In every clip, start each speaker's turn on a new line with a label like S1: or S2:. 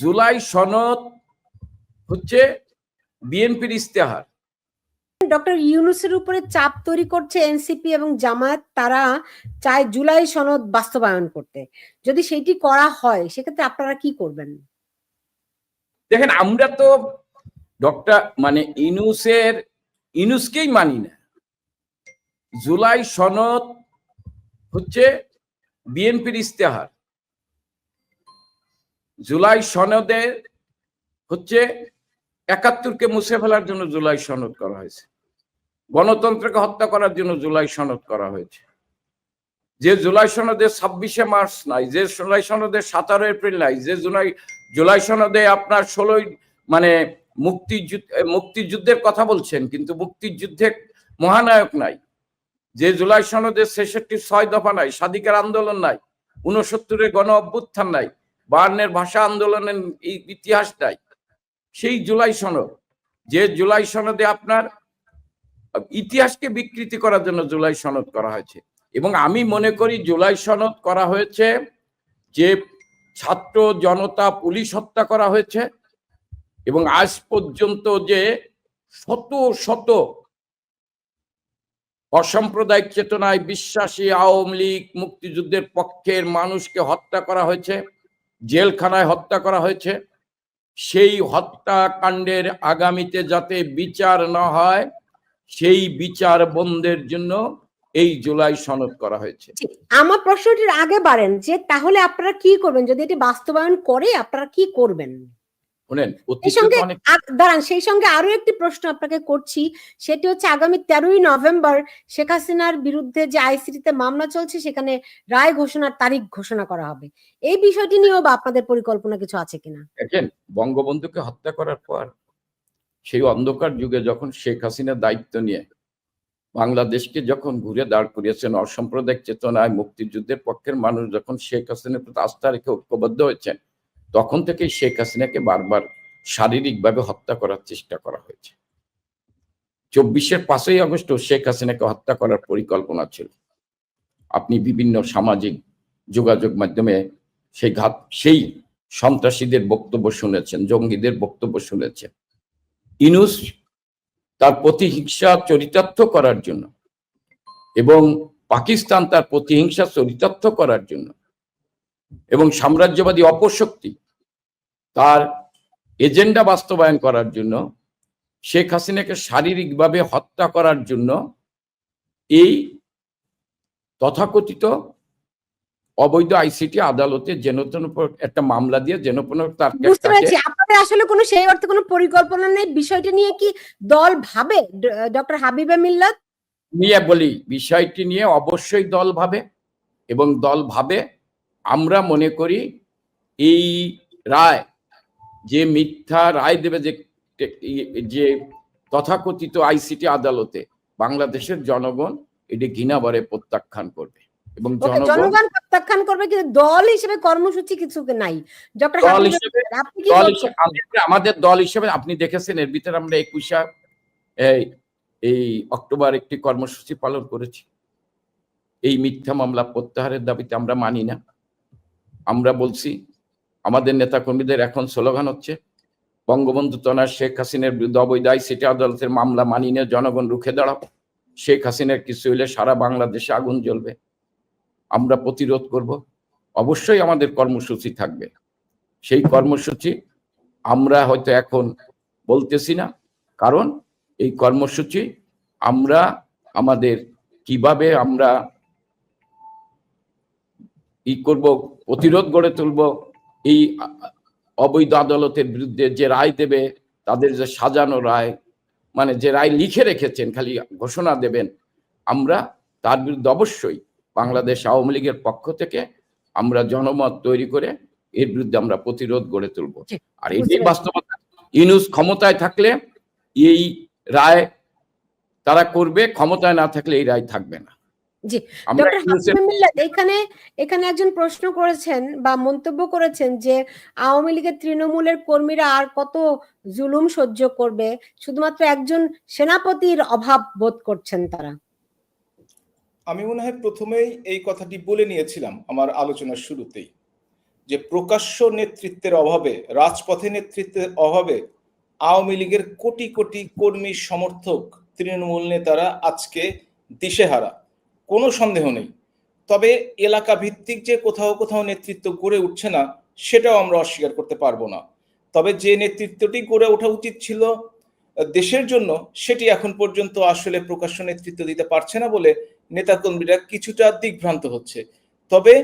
S1: জুলাই সনদ হচ্ছে বিএনপির ইস্তেহার
S2: ডক্টর ইউনুসের উপরে চাপ তৈরি করছে এনসিপি এবং জামায়াত তারা চায় জুলাই সনদ বাস্তবায়ন করতে। যদি সেটি করা হয় সেক্ষেত্রে আপনারা কি করবেন?
S1: দেখেন আমরা তো ডক্টর মানে ইনুসের ইনুসকেই মানি না। জুলাই সনদ হচ্ছে বিএনপির ইস্তেহার জুলাই সনদের হচ্ছে একাত্তরকে মুছে ফেলার জন্য জুলাই সনদ করা হয়েছে। গণতন্ত্রকে হত্যা করার জন্য জুলাই সনদ করা হয়েছে। যে জুলাই সনদে ছাব্বিশে মার্চ নাই, যে জুলাই সনদে সতেরো এপ্রিল নাই, যে জুলাই জুলাই সনদে আপনার ষোলোই মানে মুক্তিযুদ্ধ মুক্তিযুদ্ধের কথা বলছেন, কিন্তু মুক্তিযুদ্ধে মহানায়ক নাই। যে জুলাই সনদের ছেষট্টি ছয় দফা নাই, স্বাধিকার আন্দোলন নাই উনসত্তরের গণ অভ্যুত্থান নাই বার্নের ভাষা আন্দোলনের এই ইতিহাস নাই সেই জুলাই সনদ, যে জুলাই সনদে আপনার ইতিহাসকে বিকৃতি করার জন্য জুলাই সনদ করা হয়েছে। এবং আমি মনে করি জুলাই সনদ করা হয়েছে যে ছাত্র জনতা পুলিশ হত্যা করা হয়েছে এবং আজ পর্যন্ত যে শত শত অসাম্প্রদায়িক চেতনায় বিশ্বাসী আওয়ামী লীগ মুক্তিযুদ্ধের পক্ষের মানুষকে হত্যা করা হয়েছে জেলখানায় হত্যা করা হয়েছে। সেই হত্যাকাণ্ডের আগামীতে যাতে বিচার না হয়, সেই বিচার বন্ধের জন্য এই জুলাই সনদ করা হয়েছে।
S2: আমার প্রশ্নটির আগে বাড়েন যে তাহলে আপনারা কি করবেন? যদি এটি বাস্তবায়ন করে, আপনারা কি করবেন?
S1: শুনেন
S2: দাঁড়ান সেই সঙ্গে আরও একটি প্রশ্ন আপনাকে করছি। সেটি হচ্ছে আগামী তেরোই নভেম্বর শেখ হাসিনার বিরুদ্ধে যে আইসিটিতে মামলা চলছে সেখানে রায় ঘোষণার তারিখ ঘোষণা করা হবে। এই বিষয়টি নিয়েও বা আপনাদের পরিকল্পনা কিছু আছে কিনা?
S1: দেখেন বঙ্গবন্ধুকে হত্যা করার পর সেই অন্ধকার যুগে যখন শেখ হাসিনা দায়িত্ব নিয়ে বাংলাদেশকে যখন ঘুরে দাঁড় করিয়েছেন অসাম্প্রদায়িক চেতনায় মুক্তিযুদ্ধের পক্ষের মানুষ যখন শেখ হাসিনার প্রতি আস্থা রেখে ঐক্যবদ্ধ হয়েছেন তখন থেকেই শেখ হাসিনাকে বারবার শারীরিকভাবে হত্যা করার চেষ্টা করা হয়েছে। চব্বিশের পাঁচই আগস্ট শেখ হাসিনাকে হত্যা করার পরিকল্পনা ছিল। আপনি বিভিন্ন সামাজিক যোগাযোগ মাধ্যমে সেই ঘাত, সেই সন্ত্রাসীদের বক্তব্য শুনেছেন, জঙ্গিদের বক্তব্য শুনেছেন। ইনুস তার প্রতিহিংসা চরিতার্থ করার জন্য এবং পাকিস্তান তার প্রতিহিংসা চরিতার্থ করার জন্য এবং সাম্রাজ্যবাদী অপশক্তি তার এজেন্ডা বাস্তবায়ন করার জন্য শেখ হাসিনাকে শারীরিকভাবে হত্যা করার জন্য এই তথাকথিত অবৈধ আইসিটি আদালতে যেন উপর- একটা মামলা দিয়ে যেন তার
S2: বুঝতে পেরেছি। আপনাদের আসলে কোনো সেই অর্থে কোনো পরিকল্পনা নেই? বিষয়টা নিয়ে কি দল ভাবে? ডক্টর হাবিবা মিল্লাত?
S1: নিয়ে বলি বিষয়টি নিয়ে অবশ্যই দল ভাবে এবং দল ভাবে আমরা মনে করি এই রায় যে মিথ্যা রায় দেবে যে যে তথাকথিত আইসিটি আদালতে বাংলাদেশের জনগণ এটি ঘৃণাবারে প্রত্যাখ্যান করবে এবং জনগণ
S2: প্রত্যাখ্যান করবে কিন্তু দল হিসেবে কর্মসূচি কিছু নাই?
S1: দল হিসেবে আমাদের- দল হিসেবে আপনি দেখেছেন এর ভিতরে আমরা একুশা এই অক্টোবর একটি কর্মসূচি পালন করেছি। এই মিথ্যা মামলা প্রত্যাহারের দাবিতে আমরা মানি না। আমরা বলছি আমাদের নেতা কর্মীদের এখন স্লোগান হচ্ছে, বঙ্গবন্ধু তনার শেখ হাসিনের বিরুদ্ধে অবৈধ সিটি আদালতের মামলা মানিয়ে না জনগণ রুখে দাঁড়াও। শেখ হাসিনার কিছু হইলে সারা বাংলাদেশে আগুন জ্বলবে। আমরা প্রতিরোধ করব। অবশ্যই আমাদের কর্মসূচি থাকবে। সেই কর্মসূচি আমরা হয়তো এখন বলতেছি না, কারণ এই কর্মসূচি আমরা, আমাদের কীভাবে আমরা ই করব, প্রতিরোধ গড়ে তুলব এই অবৈধ আদালতের বিরুদ্ধে যে রায় দেবে তাদের যে সাজানো রায় মানে যে রায় লিখে রেখেছেন খালি ঘোষণা দেবেন আমরা তার বিরুদ্ধে অবশ্যই বাংলাদেশ আওয়ামী লীগের পক্ষ থেকে আমরা জনমত তৈরি করে এর বিরুদ্ধে আমরা প্রতিরোধ গড়ে তুলব। আর এটাই বাস্তবতা। ইনুস ক্ষমতায় থাকলে এই রায় তারা করবে ক্ষমতায় না থাকলে এই রায় থাকবে না।
S2: জি, ডক্টর এখানে এখানে একজন প্রশ্ন করেছেন বা মন্তব্য করেছেন যে আওয়ামী লীগের তৃণমূলের কর্মীরা আর কত জুলুম সহ্য করবে? শুধুমাত্র একজন সেনাপতির অভাব বোধ করছেন তারা।
S3: আমি মনে হয় প্রথমেই এই কথাটি বলে নিয়েছিলাম আমার আলোচনার শুরুতেই যে প্রকাশ্য নেতৃত্বের অভাবে রাজপথে নেতৃত্বের অভাবে আওয়ামী লীগের কোটি কোটি কর্মী সমর্থক তৃণমূল নেতারা আজকে দিশেহারা। কোনো সন্দেহ নেই। তবে এলাকা ভিত্তিক যে কোথাও কোথাও নেতৃত্ব গড়ে উঠছে না, সেটাও আমরা অস্বীকার করতে পারব না। তবে যে নেতৃত্বটি গড়ে ওঠা উচিত ছিল দেশের জন্য, সেটি এখন পর্যন্ত আসলে প্রকাশ্য নেতৃত্ব দিতে পারছে না বলে নেতাকর্মীরা কিছুটা দিগ্ভ্রান্ত হচ্ছে। তবে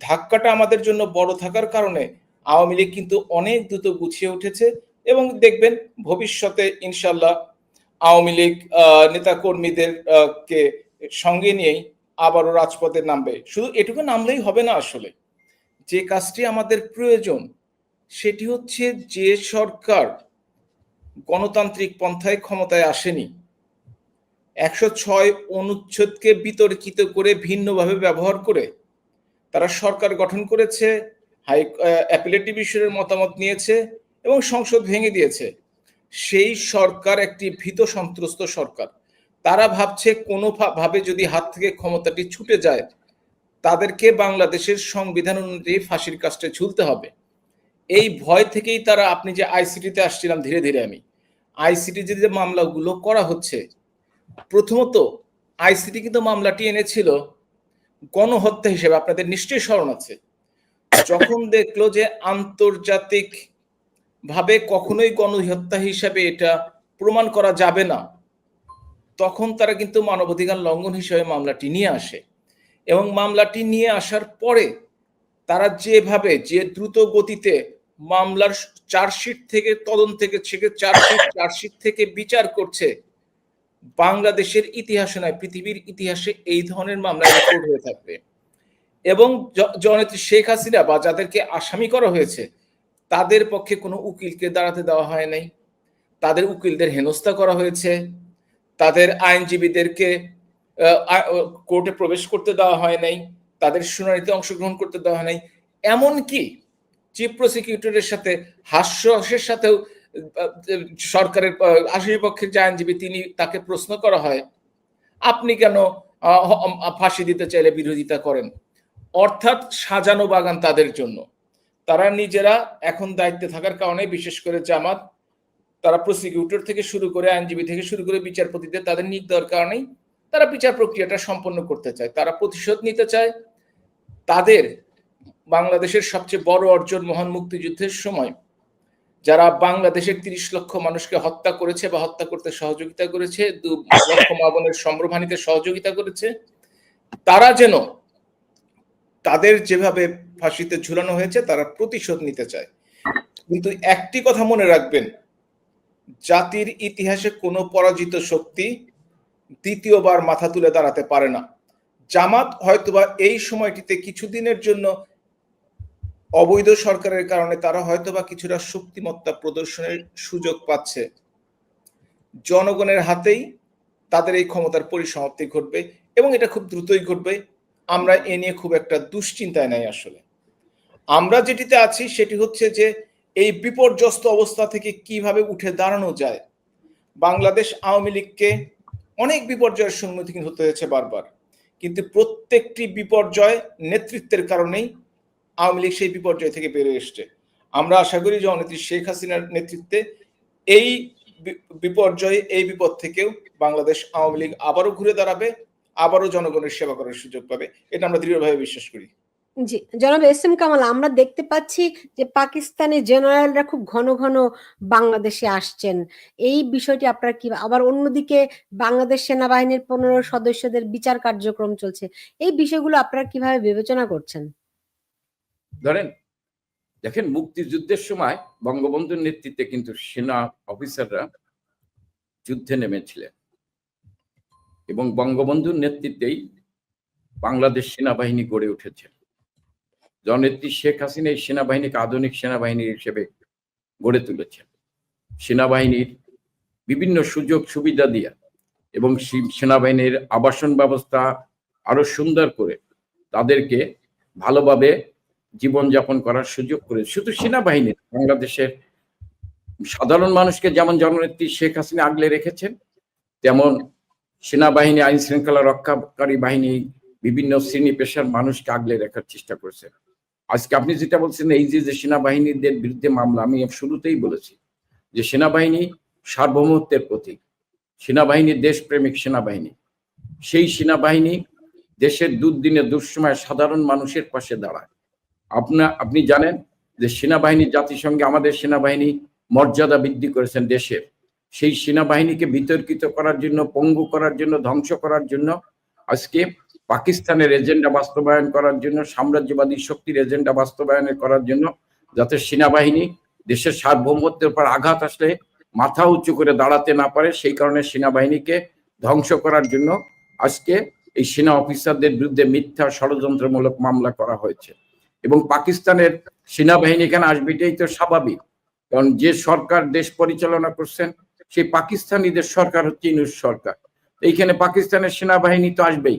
S3: ধাক্কাটা আমাদের জন্য বড় থাকার কারণে আওয়ামী লীগ কিন্তু অনেক দ্রুত গুছিয়ে উঠেছে এবং দেখবেন ভবিষ্যতে ইনশাল্লাহ আওয়ামী লীগ নেতা কর্মীদের কে সঙ্গে নিয়েই আবারও রাজপথে নামবে। শুধু এটুকু নামলেই হবে না আসলে। যে কাজটি আমাদের প্রয়োজন, সেটি হচ্ছে যে সরকার গণতান্ত্রিক পন্থায় ক্ষমতায় আসেনি, একশো ছয় অনুচ্ছেদকে বিতর্কিত করে ভিন্নভাবে ব্যবহার করে তারা সরকার গঠন করেছে, হাই অ্যাপিলেট ডিভিশনের মতামত নিয়েছে এবং সংসদ ভেঙে দিয়েছে। সেই সরকার একটি ভীত সন্ত্রস্ত সরকার। তারা ভাবছে কোনো ভাবে যদি হাত থেকে ক্ষমতাটি ছুটে যায়, তাদেরকে বাংলাদেশের সংবিধান অনুযায়ী ফাঁসির কাজটা ঝুলতে হবে। এই ভয় থেকেই তারা, আপনি যে আইসিটিতে আসছিলাম ধীরে ধীরে আমি, আইসিটি যে মামলাগুলো করা হচ্ছে, প্রথমত আইসিটি কিন্তু মামলাটি এনেছিল গণহত্যা হিসেবে, আপনাদের নিশ্চয়ই স্মরণ আছে। যখন দেখল যে আন্তর্জাতিক ভাবে কখনোই গণহত্যা হিসাবে এটা প্রমাণ করা যাবে না তখন তারা কিন্তু মানবাধিকার লঙ্ঘন হিসেবে মামলাটি নিয়ে আসে। এবং মামলাটি নিয়ে আসার পরে তারা যেভাবে যে দ্রুত গতিতে মামলার চার্জশিট থেকে তদন্ত থেকে চার্জশিট চার্জশিট থেকে বিচার করছে বাংলাদেশের ইতিহাসে নয় পৃথিবীর ইতিহাসে এই ধরনের মামলা রেকর্ড হয়ে থাকবে। এবং জননেত্রী শেখ হাসিনা বা যাদেরকে আসামি করা হয়েছে তাদের পক্ষে কোনো উকিলকে দাঁড়াতে দেওয়া হয় নাই। তাদের উকিলদের হেনস্থা করা হয়েছে। তাদের আইনজীবীদেরকে কোর্টে প্রবেশ করতে দেওয়া হয় নাই, তাদের শুনানিতে অংশগ্রহণ করতে দেওয়া হয় নাই। এমনকি চিফ প্রসিকিউটরের সাথে হাস্যের সাথেও সরকারের আসামি পক্ষের যে আইনজীবী, তিনি তাকে প্রশ্ন করা হয়, আপনি কেন ফাঁসি দিতে চাইলে বিরোধিতা করেন? অর্থাৎ সাজানো বাগান তাদের জন্য। তারা নিজেরা এখন দায়িত্বে থাকার কারণে, বিশেষ করে জামাত তারা প্রসিকিউটর থেকে শুরু করে আইনজীবী থেকে শুরু করে বিচারপতিদের তাদের নিক দেওয়ার কারণেই তারা বিচার প্রক্রিয়াটা সম্পন্ন করতে চায়। তারা প্রতিশোধ নিতে চায়। তাদের বাংলাদেশের সবচেয়ে বড় অর্জন মহান মুক্তিযুদ্ধের সময় যারা বাংলাদেশের তিরিশ লক্ষ মানুষকে হত্যা করেছে বা হত্যা করতে সহযোগিতা করেছে, দু লক্ষ মাবনের সম্ভ্রমানিতে সহযোগিতা করেছে, তারা যেন তাদের যেভাবে ফাঁসিতে ঝুলানো হয়েছে তারা প্রতিশোধ নিতে চায়। কিন্তু একটি কথা মনে রাখবেন জাতির ইতিহাসে কোনো পরাজিত শক্তি দ্বিতীয়বার মাথা তুলে দাঁড়াতে পারে না। জামাত হয়তোবা এই সময়টিতে কিছুদিনের জন্য অবৈধ সরকারের কারণে তারা হয়তোবা কিছুটা শক্তিমত্তা প্রদর্শনের সুযোগ পাচ্ছে। জনগণের হাতেই তাদের এই ক্ষমতার পরিসমাপ্তি ঘটবে এবং এটা খুব দ্রুতই ঘটবে। আমরা এ নিয়ে খুব একটা দুশ্চিন্তায় নাই আসলে। আমরা যেটিতে আছি সেটি হচ্ছে যে এই বিপর্যস্ত অবস্থা থেকে কীভাবে উঠে দাঁড়ানো যায়? বাংলাদেশ আওয়ামী লীগকে অনেক বিপর্যয়ের সম্মুখীন হতে হয়েছে বারবার। কিন্তু প্রত্যেকটি বিপর্যয় নেতৃত্বের কারণেই আওয়ামী লীগ সেই বিপর্যয় থেকে বেরিয়ে এসছে। আমরা আশা করি যে অনেত্রী শেখ হাসিনার নেতৃত্বে এই বিপর্যয়, এই বিপদ থেকেও বাংলাদেশ আওয়ামী লীগ আবারও ঘুরে দাঁড়াবে, আবারও জনগণের সেবা করার সুযোগ পাবে। এটা আমরা দৃঢ়ভাবে বিশ্বাস করি।
S2: জি, জনাব এস এম কামাল, আমরা দেখতে পাচ্ছি যে পাকিস্তানের জেনারেলরা খুব ঘন ঘন বাংলাদেশে আসছেন। এই বিষয়টি আপনার কি, আবার অন্যদিকে বাংলাদেশ সেনাবাহিনীর পনেরো সদস্যদের বিচার কার্যক্রম চলছে, এই বিষয়গুলো আপনারা কীভাবে বিবেচনা করছেন?
S1: ধরেন, দেখেন মুক্তিযুদ্ধের সময় বঙ্গবন্ধুর নেতৃত্বে কিন্তু সেনা অফিসাররা যুদ্ধে নেমেছিলেন এবং বঙ্গবন্ধুর নেতৃত্বেই বাংলাদেশ সেনাবাহিনী গড়ে উঠেছে। জননেত্রী শেখ হাসিনা এই সেনাবাহিনীকে আধুনিক সেনাবাহিনী হিসেবে গড়ে তুলেছেন। সেনাবাহিনীর বিভিন্ন সুযোগ সুবিধা দিয়া এবং সেনাবাহিনীর আবাসন ব্যবস্থা আরও সুন্দর করে তাদেরকে ভালোভাবে জীবনযাপন করার সুযোগ করে শুধু সেনাবাহিনী বাংলাদেশের সাধারণ মানুষকে যেমন জননেত্রী শেখ হাসিনা আগলে রেখেছেন, তেমন সেনাবাহিনী আইন শৃঙ্খলা রক্ষাকারী বাহিনী বিভিন্ন শ্রেণি পেশার মানুষকে আগলে রাখার চেষ্টা করেছেন আজকে আপনি যেটা বলছেন, এই যে সেনাবাহিনীদের বিরুদ্ধে মামলা, আমি শুরুতেই বলেছি যে সেনাবাহিনী সার্বভৌমত্বের প্রতীক। সেনাবাহিনী দেশপ্রেমিক সেনাবাহিনী। সেই সেনাবাহিনী দেশের দুর্দিনে, দুঃসময় সাধারণ মানুষের পাশে দাঁড়ায়। আপনা, আপনি জানেন যে সেনাবাহিনী জাতিসংঘে আমাদের সেনাবাহিনী মর্যাদা বৃদ্ধি করেছেন দেশের। সেই সেনাবাহিনীকে বিতর্কিত করার জন্য, পঙ্গু করার জন্য, ধ্বংস করার জন্য আজকে পাকিস্তানের এজেন্ডা বাস্তবায়ন করার জন্য, সাম্রাজ্যবাদী শক্তির এজেন্ডা বাস্তবায়ন করার জন্য যাতে সেনাবাহিনী দেশের সার্বভৌমত্বের উপর আঘাত আসলে মাথা উঁচু করে দাঁড়াতে না পারে, সেই কারণে সেনাবাহিনীকে ধ্বংস করার জন্য আজকে এই সেনা অফিসারদের বিরুদ্ধে মিথ্যা ষড়যন্ত্রমূলক মামলা করা হয়েছে। এবং পাকিস্তানের সেনাবাহিনী এখানে আসবে, এটাই তো স্বাভাবিক। কারণ যে সরকার দেশ পরিচালনা করছেন, সেই পাকিস্তানিদের সরকার হচ্ছে ইনুস সরকার। এইখানে পাকিস্তানের সেনাবাহিনী তো আসবেই।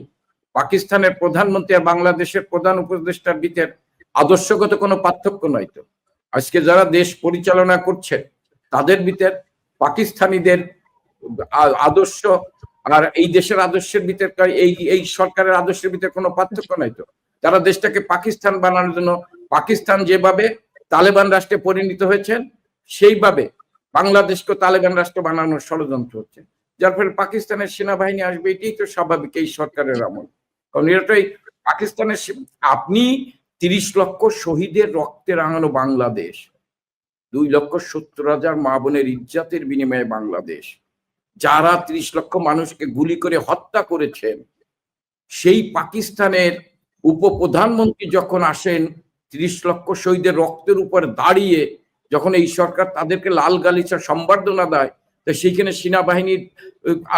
S1: পাকিস্তানের প্রধানমন্ত্রী আর বাংলাদেশের প্রধান উপদেষ্টার ভিতর আদর্শগত কোনো পার্থক্য নয় তো। আজকে যারা দেশ পরিচালনা করছে, তাদের ভিতর পাকিস্তানিদের আদর্শ আর এই দেশের আদর্শের ভিতর এই এই সরকারের আদর্শের ভিতরে কোনো পার্থক্য নাই তো। তারা দেশটাকে পাকিস্তান বানানোর জন্য পাকিস্তান যেভাবে তালেবান রাষ্ট্রে পরিণত হয়েছেন সেইভাবে বাংলাদেশকে তালেবান রাষ্ট্র বানানোর ষড়যন্ত্র হচ্ছে। যার ফলে পাকিস্তানের সেনাবাহিনী আসবে, এটাই তো স্বাভাবিক এই সরকারের আমল। কারণ এটাই পাকিস্তানের আপনি তিরিশ লক্ষ শহীদের রক্তে রাঙানো বাংলাদেশ, দুই লক্ষ সত্তর হাজার মা বোনের ইজ্জাতের বিনিময়ে বাংলাদেশ, যারা ত্রিশ লক্ষ মানুষকে গুলি করে হত্যা করেছেন, সেই পাকিস্তানের উপপ্রধানমন্ত্রী যখন আসেন ত্রিশ লক্ষ শহীদের রক্তের উপর দাঁড়িয়ে, যখন এই সরকার তাদেরকে লাল গালিচা সম্বর্ধনা দেয়, তো সেইখানে সেনাবাহিনীর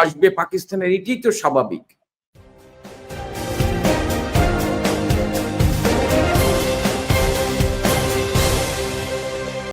S1: আসবে পাকিস্তানের, এটাই তো স্বাভাবিক।